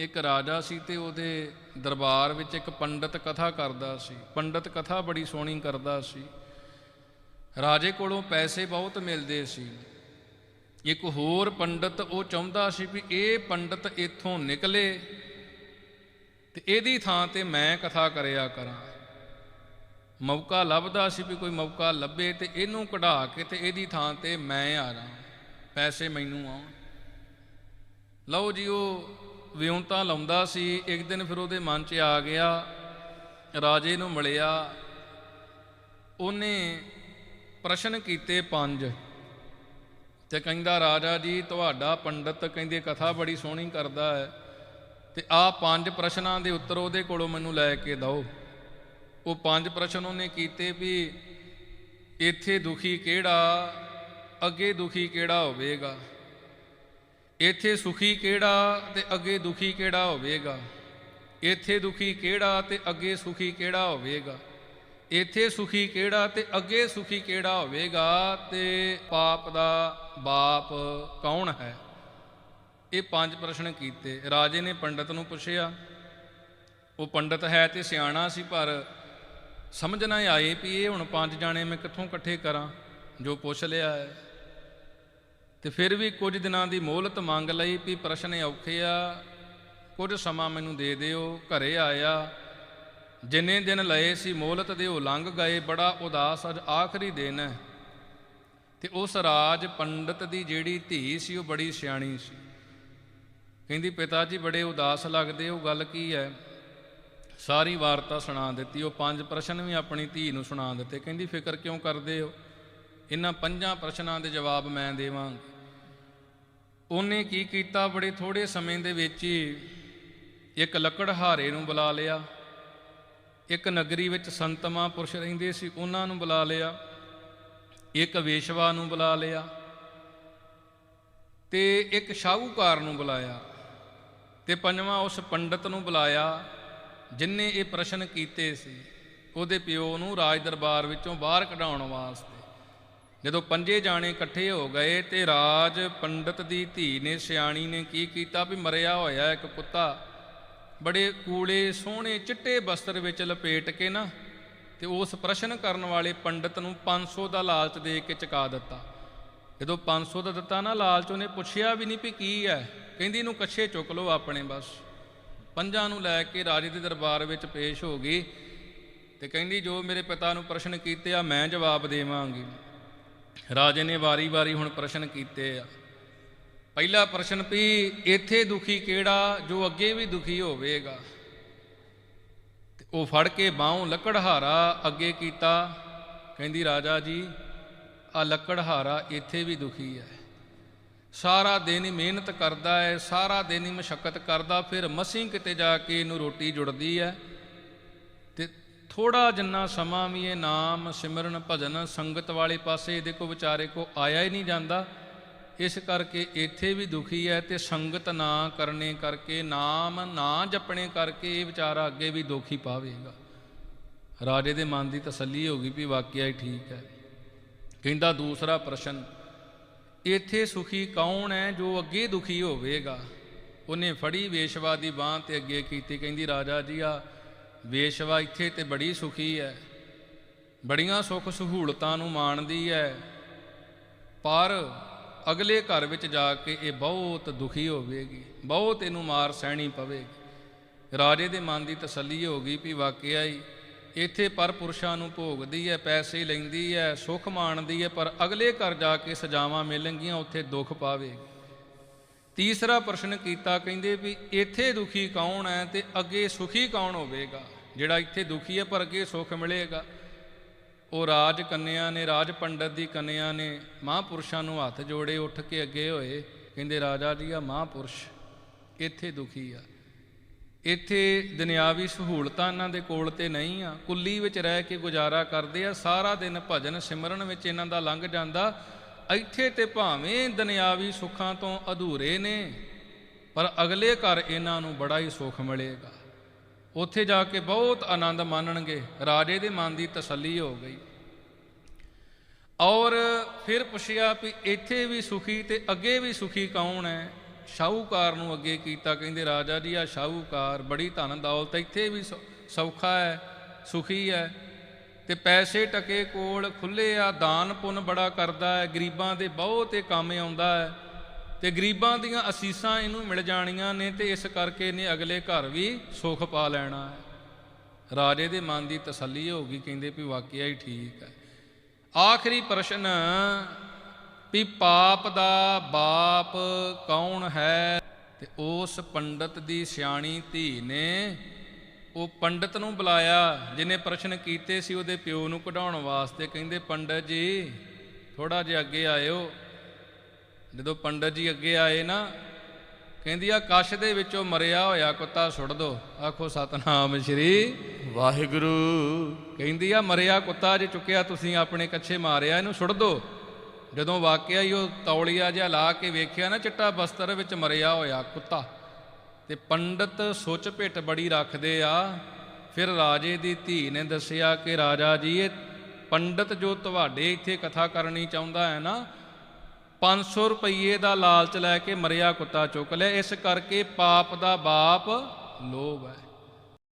ਇੱਕ ਰਾਜਾ ਸੀ ਤੇ ਉਹਦੇ ਦਰਬਾਰ ਵਿੱਚ ਇੱਕ ਪੰਡਤ ਕਥਾ ਕਰਦਾ ਸੀ। ਪੰਡਤ ਕਥਾ ਬੜੀ ਸੋਹਣੀ ਕਰਦਾ ਸੀ। ਰਾਜੇ ਕੋਲੋਂ ਪੈਸੇ ਬਹੁਤ ਮਿਲਦੇ ਸੀ। ਇੱਕ ਹੋਰ ਪੰਡਤ ਉਹ ਚਾਹੁੰਦਾ ਸੀ ਵੀ ਇਹ ਪੰਡਤ ਇੱਥੋਂ ਨਿਕਲੇ ਤੇ ਇਹਦੀ ਥਾਂ ਤੇ ਮੈਂ ਕਥਾ ਕਰਿਆ ਕਰਾਂ। ਮੌਕਾ ਲੱਭਦਾ ਸੀ ਵੀ ਕੋਈ ਮੌਕਾ ਲੱਭੇ ਤੇ ਇਹਨੂੰ ਕਢਾ ਕੇ ਤੇ ਇਹਦੀ ਥਾਂ ਤੇ ਮੈਂ ਆ ਰਾਂ ਪੈਸੇ ਮੈਨੂੰ ਆਉਣ। ਲਓ ਜੀ, ਉਹ ਵਿਉਂਤਾ ਲਾਉਂਦਾ ਸੀ, ਇੱਕ ਦਿਨ ਫਿਰ ਉਹਦੇ ਮਨ 'ਚ ਆ ਗਿਆ, ਰਾਜੇ ਨੂੰ ਮਿਲਿਆ। ਉਹਨੇ ਪ੍ਰਸ਼ਨ ਕੀਤੇ ਪੰਜ। ਤੇ ਕਹਿੰਦਾ, ਰਾਜਾ ਜੀ, ਤੁਹਾਡਾ ਪੰਡਤ ਕਹਿੰਦੇ ਕਥਾ ਬੜੀ ਸੋਹਣੀ ਕਰਦਾ ਹੈ। ਤੇ ਆਹ ਪੰਜ ਪ੍ਰਸ਼ਨਾਂ ਦੇ ਉੱਤਰ ਉਹਦੇ ਕੋਲੋਂ ਮੈਨੂੰ ਲੈ ਕੇ ਦਿਓ। ਉਹ ਪੰਜ ਪ੍ਰਸ਼ਨ ਉਹਨੇ ਕੀਤੇ ਵੀ, ਇੱਥੇ ਦੁਖੀ ਕਿਹੜਾ, ਅੱਗੇ ਦੁਖੀ ਕਿਹੜਾ ਹੋਵੇਗਾ? ਇੱਥੇ ਸੁਖੀ ਕਿਹੜਾ ਤੇ ਅੱਗੇ ਦੁਖੀ ਕਿਹੜਾ ਹੋਵੇਗਾ? ਇੱਥੇ ਦੁਖੀ ਕਿਹੜਾ ਤੇ ਅੱਗੇ ਸੁਖੀ ਕਿਹੜਾ ਹੋਵੇਗਾ? ਇੱਥੇ ਸੁਖੀ ਕਿਹੜਾ ਤੇ ਅੱਗੇ ਸੁਖੀ ਕਿਹੜਾ ਹੋਵੇਗਾ? ਤੇ ਪਾਪ ਦਾ ਬਾਪ ਕੌਣ ਹੈ? ਇਹ ਪੰਜ ਪ੍ਰਸ਼ਨ ਕੀਤੇ। ਰਾਜੇ ਨੇ ਪੰਡਤ ਨੂੰ ਪੁੱਛਿਆ, ਉਹ ਪੰਡਤ ਹੈ ਤੇ ਸਿਆਣਾ ਸੀ, ਪਰ ਸਮਝ ਨਾ ਆਏ ਵੀ ਇਹ ਹੁਣ ਪੰਜ ਜਾਣੇ ਮੈਂ ਕਿੱਥੋਂ ਇਕੱਠੇ ਕਰਾਂ? ਜੋ ਪੁੱਛ ਲਿਆ ਹੈ। ਤੇ ਫਿਰ ਵੀ ਕੁਝ ਦਿਨਾਂ ਦੀ ਮੋਹਲਤ ਮੰਗ ਲਈ ਵੀ ਪ੍ਰਸ਼ਨ ਔਖੇ ਆ, ਕੁਝ ਸਮਾਂ ਮੈਨੂੰ ਦੇ ਦਿਓ, ਘਰੇ ਆਇਆ। ਜਿੰਨੇ ਦਿਨ ਲਏ ਸੀ ਮੋਹਲਤ ਦੇ ਉਹ ਲੰਘ ਗਏ, ਬੜਾ ਉਦਾਸ ਅੱਜ ਆਖਰੀ ਦਿਨ ਹੈ। ਤੇ ਉਸ ਰਾਜ ਪੰਡਤ ਦੀ ਜਿਹੜੀ ਧੀ ਸੀ, ਉਹ ਬੜੀ ਸਿਆਣੀ ਸੀ। ਕਹਿੰਦੀ, ਪਿਤਾ ਜੀ, ਬੜੇ ਉਦਾਸ ਲੱਗਦੇ, ਉਹ ਗੱਲ ਕੀ ਹੈ? ਸਾਰੀ ਵਾਰਤਾ ਸੁਣਾ ਦਿੱਤੀ, ਉਹ ਪੰਜ ਪ੍ਰਸ਼ਨ ਵੀ ਆਪਣੀ ਧੀ ਨੂੰ ਸੁਣਾ ਦਿੱਤੇ। ਕਹਿੰਦੀ, ਫਿਕਰ ਕਿਉਂ ਕਰਦੇ ਹੋ? ਇਹਨਾਂ ਪੰਜਾਂ ਪ੍ਰਸ਼ਨਾਂ ਦੇ ਜਵਾਬ ਮੈਂ ਦੇਵਾਂਗੀ। ਉਹਨੇ ਕੀ ਕੀਤਾ? ਬੜੇ ਥੋੜੇ ਸਮੇਂ ਦੇ ਵਿੱਚ ਹੀ ਇੱਕ ਲੱਕੜਹਾਰੇ ਨੂੰ ਬੁਲਾ ਲਿਆ। ਇੱਕ ਨਗਰੀ ਵਿੱਚ ਸੰਤਮਾ ਪੁਰਸ਼ ਰਹਿੰਦੇ ਸੀ, ਉਹਨਾਂ ਨੂੰ ਬੁਲਾ ਲਿਆ। ਇੱਕ ਵੇਸ਼ਵਾ ਨੂੰ ਬੁਲਾ ਲਿਆ ਤੇ ਇੱਕ ਸ਼ਾਹੂਕਾਰ ਨੂੰ ਬੁਲਾਇਆ ਤੇ ਪੰਜਵਾਂ ਉਸ ਪੰਡਤ ਨੂੰ ਬੁਲਾਇਆ ਜਿਨਨੇ ਇਹ ਪ੍ਰਸ਼ਨ ਕੀਤੇ ਸੀ, ਉਹਦੇ ਪਿਓ ਨੂੰ ਰਾਜ ਦਰਬਾਰ ਵਿੱਚੋਂ ਬਾਹਰ ਕਢਾਉਣ ਵਾਸਤੇ। ਜਦੋਂ ਪੰਜੇ ਜਾਣੇ ਇਕੱਠੇ ਹੋ ਗਏ ਤੇ ਰਾਜ ਪੰਡਤ ਦੀ ਧੀ ਨੇ, ਸਿਆਣੀ ਨੇ ਕੀ ਕੀਤਾ ਵੀ ਮਰਿਆ ਹੋਇਆ ਇੱਕ ਕੁੱਤਾ ਬੜੇ ਕੂਲੇ, ਸੋਹਣੇ ਚਿੱਟੇ ਬਸਤਰ ਵਿੱਚ ਲਪੇਟ ਕੇ ਨਾ ਤੇ ਉਸ ਪ੍ਰਸ਼ਨ ਕਰਨ ਵਾਲੇ ਪੰਡਤ ਨੂੰ 500 ਦਾ ਲਾਲਚ ਦੇ ਕੇ ਚੁਕਾ ਦਿੱਤਾ। ਜਦੋਂ 500 ਦਾ ਦਿੱਤਾ ਨਾ ਲਾਲਚ, ਉਹਨੇ ਪੁੱਛਿਆ ਵੀ ਨਹੀਂ ਵੀ ਕੀ ਹੈ? ਕਹਿੰਦੀ, ਇਹਨੂੰ ਕੱਛੇ ਚੁੱਕ ਲਓ ਆਪਣੇ ਬਸ। ਪੰਜਾਂ ਨੂੰ ਲੈ ਕੇ ਰਾਜੇ ਦੇ ਦਰਬਾਰ ਵਿੱਚ ਪੇਸ਼ ਹੋ ਗਈ ਤੇ ਕਹਿੰਦੀ, ਜੋ ਮੇਰੇ ਪਿਤਾ ਨੂੰ ਪ੍ਰਸ਼ਨ ਕੀਤੇ ਆ, ਮੈਂ ਜਵਾਬ ਦੇਵਾਂਗੀ। ਰਾਜੇ ਨੇ ਵਾਰੀ-ਵਾਰੀ ਹੁਣ ਪ੍ਰਸ਼ਨ ਕੀਤੇ ਆ। ਪਹਿਲਾ ਪ੍ਰਸ਼ਨ ਵੀ ਇੱਥੇ ਦੁਖੀ ਕਿਹੜਾ, ਜੋ ਅੱਗੇ ਵੀ ਦੁਖੀ ਹੋਵੇਗਾ। ਤੇ ਉਹ ਫੜ ਕੇ ਬਾਹੋਂ ਲੱਕੜਹਾਰਾ ਅੱਗੇ ਕੀਤਾ। ਕਹਿੰਦੀ, ਰਾਜਾ ਜੀ ਆ ਲੱਕੜਹਾਰਾ ਇੱਥੇ ਵੀ ਦੁਖੀ ਹੈ। ਸਾਰਾ ਦਿਨ ਹੀ ਮਿਹਨਤ ਕਰਦਾ ਹੈ, ਸਾਰਾ ਦਿਨ ਹੀ ਮਸ਼ੱਕਤ ਕਰਦਾ, ਫਿਰ ਮਸੀਂ ਕਿਤੇ ਜਾ ਕੇ ਇਹਨੂੰ ਰੋਟੀ ਜੁੜਦੀ ਹੈ। ਥੋੜਾ ਜਿੰਨਾ ਸਮਾਂ ਵੀ ਇਹ ਨਾਮ ਸਿਮਰਨ ਭਜਨ ਸੰਗਤ ਵਾਲੇ ਪਾਸੇ ਇਹਦੇ ਕੋ ਵਿਚਾਰੇ ਕੋ ਆਇਆ ਹੀ ਨਹੀਂ ਜਾਂਦਾ, ਇਸ ਕਰਕੇ ਇੱਥੇ ਵੀ ਦੁਖੀ ਹੈ ਤੇ ਸੰਗਤ ਨਾ ਕਰਨੇ ਕਰਕੇ, ਨਾਮ ਨਾ ਜਪਣੇ ਕਰਕੇ ਇਹ ਵਿਚਾਰਾ ਅੱਗੇ ਵੀ ਦੁਖੀ ਪਾਵੇਗਾ। ਰਾਜੇ ਦੇ ਮਨ ਦੀ ਤਸੱਲੀ ਹੋ ਗਈ ਵੀ ਵਾਕਿਆ ਹੀ ਠੀਕ ਹੈ। ਕਹਿੰਦਾ ਦੂਸਰਾ ਪ੍ਰਸ਼ਨ, ਇੱਥੇ ਸੁਖੀ ਕੌਣ ਹੈ ਜੋ ਅੱਗੇ ਦੁਖੀ ਹੋਵੇਗਾ? ਉਹਨੇ ਫੜੀ ਵੇਸ਼ਵਾ ਦੀ ਬਾਹ ਤੇ ਅੱਗੇ ਕੀਤੀ, ਕਹਿੰਦੀ ਰਾਜਾ ਜੀ ਆ ਵੇਸ਼ਵਾ ਇੱਥੇ ਤੇ ਬੜੀ ਸੁਖੀ ਹੈ ਬੜੀਆਂ ਸੁੱਖ ਸਹੂਲਤਾਂ ਨੂੰ ਮਾਣਦੀ ਹੈ ਪਰ ਅਗਲੇ ਘਰ ਵਿੱਚ ਜਾ ਕੇ ਇਹ ਬਹੁਤ ਦੁਖੀ ਹੋਵੇਗੀ। ਬਹੁਤ ਇਹਨੂੰ ਮਾਰ ਸਹਿਣੀ ਪਵੇਗੀ। ਰਾਜੇ ਦੇ ਮਨ ਦੀ ਤਸੱਲੀ ਹੋ ਗਈ ਵੀ ਵਾਕਿਆ ਹੀ ਇੱਥੇ ਪਰ ਪੁਰਸ਼ਾਂ ਨੂੰ ਭੋਗਦੀ ਹੈ ਪੈਸੇ ਲੈਂਦੀ ਹੈ ਸੁਖ ਮਾਣਦੀ ਹੈ ਪਰ ਅਗਲੇ ਘਰ ਜਾ ਕੇ ਸਜਾਵਾਂ ਮਿਲਣਗੀਆਂ, ਉੱਥੇ ਦੁੱਖ ਪਾਵੇਗੀ। ਤੀਸਰਾ ਪ੍ਰਸ਼ਨ ਕੀਤਾ, ਕਹਿੰਦੇ ਵੀ ਇੱਥੇ ਦੁਖੀ ਕੌਣ ਹੈ ਤੇ ਅੱਗੇ ਸੁਖੀ ਕੌਣ ਹੋਵੇਗਾ? ਜਿਹੜਾ ਇੱਥੇ ਦੁਖੀ ਹੈ, ਪਰ ਅੱਗੇ ਸੁਖ ਮਿਲੇਗਾ। ਉਹ ਰਾਜ ਕੰਨਿਆ ਨੇ, ਰਾਜ ਪੰਡਤ ਦੀ ਕੰਨਿਆ ਨੇ ਮਹਾਂਪੁਰਸ਼ਾਂ ਨੂੰ ਹੱਥ ਜੋੜੇ ਉੱਠ ਕੇ ਅੱਗੇ ਹੋਏ। ਕਹਿੰਦੇ, ਰਾਜਾ ਜੀ ਆ ਮਹਾਂਪੁਰਸ਼ ਇੱਥੇ ਦੁਖੀ ਆ। ਇੱਥੇ ਦੁਨਿਆਵੀ ਸਹੂਲਤਾਂ ਇਹਨਾਂ ਦੇ ਕੋਲ ਤੇ ਨਹੀਂ ਆ। ਕੁੱਲੀ ਵਿੱਚ ਰਹਿ ਕੇ ਗੁਜ਼ਾਰਾ ਕਰਦੇ ਆ। ਸਾਰਾ ਦਿਨ ਭਜਨ ਸਿਮਰਨ ਵਿੱਚ ਇਹਨਾਂ ਦਾ ਲੰਘ ਜਾਂਦਾ। ਇੱਥੇ ਤੇ ਭਾਵੇਂ ਦੁਨਿਆਵੀ ਸੁੱਖਾਂ ਤੋਂ ਅਧੂਰੇ ਨੇ, ਪਰ ਅਗਲੇ ਘਰ ਇਹਨਾਂ ਨੂੰ ਬੜਾ ਹੀ ਸੁੱਖ ਮਿਲੇਗਾ। ਉੱਥੇ ਜਾ ਕੇ ਬਹੁਤ ਆਨੰਦ ਮਾਣਨਗੇ, ਰਾਜੇ ਦੇ ਮਨ ਦੀ ਤਸੱਲੀ ਹੋ ਗਈ। ਔਰ ਫਿਰ ਪੁੱਛਿਆ ਵੀ ਇੱਥੇ ਵੀ ਸੁਖੀ ਤੇ ਅੱਗੇ ਵੀ ਸੁਖੀ ਕੌਣ ਹੈ? ਸ਼ਾਹੂਕਾਰ ਨੂੰ ਅੱਗੇ ਕੀਤਾ ਕਹਿੰਦੇ, ਰਾਜਾ ਜੀ ਆ ਸ਼ਾਹੂਕਾਰ ਬੜੀ ਧਨ ਦੌਲਤ ਇੱਥੇ ਵੀ ਸੌ- ਸੌਖਾ ਹੈ, ਸੁਖੀ ਹੈ। ਤੇ ਪੈਸੇ ਟਕੇ ਕੋਲ ਖੁੱਲੇ ਆ, ਦਾਨ ਪੁੰਨ ਬੜਾ ਕਰਦਾ ਹੈ, ਗਰੀਬਾਂ ਦੇ ਬਹੁਤ ਕੰਮ ਆਉਂਦਾ ਹੈ। ਤੇ ਗਰੀਬਾਂ ਦੀਆਂ ਅਸੀਸਾਂ ਇਹਨੂੰ ਮਿਲ ਜਾਣੀਆਂ ਨੇ ਤੇ ਇਸ ਕਰਕੇ ਇਹਨੇ ਅਗਲੇ ਘਰ ਵੀ ਸੁਖ ਪਾ ਲੈਣਾ ਹੈ। ਰਾਜੇ ਦੇ ਮਨ ਦੀ ਤਸੱਲੀ ਹੋ ਗਈ, ਕਹਿੰਦੇ ਵੀ ਵਾਕਿਆ ਹੀ ਠੀਕ ਹੈ। ਆਖਰੀ ਪ੍ਰਸ਼ਨ, ਵੀ ਪਾਪ ਦਾ ਬਾਪ ਕੌਣ ਹੈ? ਤੇ ਉਸ ਪੰਡਤ ਦੀ ਸਿਆਣੀ ਧੀ ਨੇ ਉਹ ਪੰਡਤ ਨੂੰ ਬੁਲਾਇਆ ਜਿਹਨੇ ਪ੍ਰਸ਼ਨ ਕੀਤੇ ਸੀ ਉਹਦੇ ਪਿਓ ਨੂੰ ਕਢਾਉਣ ਵਾਸਤੇ ਕਹਿੰਦੇ ਪੰਡਤ ਜੀ ਥੋੜਾ ਜਿਹਾ ਅੱਗੇ ਆਇਓ। ਜਦੋਂ ਪੰਡਤ ਜੀ ਅੱਗੇ ਆਏ ਨਾ ਕਹਿੰਦੀ ਆ ਕਸ਼ ਦੇ ਵਿੱਚੋਂ ਮਰਿਆ ਹੋਇਆ ਕੁੱਤਾ ਸੁੱਟ ਦੋ। ਆਖੋ ਸਤਨਾਮ ਸ਼੍ਰੀ ਵਾਹਿਗੁਰੂ। ਕਹਿੰਦੀ ਆ ਮਰਿਆ ਕੁੱਤਾ ਜੇ ਚੁੱਕਿਆ ਤੁਸੀਂ ਆਪਣੇ ਕੱਛੇ ਮਾਰਿਆ ਇਹਨੂੰ ਸੁੱਟ ਦੋ। ਜਦੋਂ ਵਾਕਿਆ ਹੀ ਉਹ ਤੌਲੀਆ ਜਿਹਾ ਲਾ ਕੇ ਵੇਖਿਆ ਨਾ ਚਿੱਟਾ ਬਸਤਰ ਵਿੱਚ ਮਰਿਆ ਹੋਇਆ ਕੁੱਤਾ। ਤੇ ਪੰਡਤ ਸੋਚ ਭਿੱਟ ਬੜੀ ਰੱਖਦੇ ਆ। ਫਿਰ ਰਾਜੇ ਦੀ ਧੀ ਨੇ ਦੱਸਿਆ ਕਿ, ਰਾਜਾ ਜੀ, ਇਹ ਪੰਡਤ ਜੋ ਤੁਹਾਡੇ ਇੱਥੇ ਕਥਾ ਕਰਨੀ ਚਾਹੁੰਦਾ ਹੈ ਨਾ 500 ਰੁਪਏ ਦਾ ਲਾਲਚ ਲੈ ਕੇ ਮਰਿਆ ਕੁੱਤਾ ਚੁੱਕ ਲਿਆ ਇਸ ਕਰਕੇ ਪਾਪ ਦਾ ਬਾਪ ਲੋਭ ਹੈ।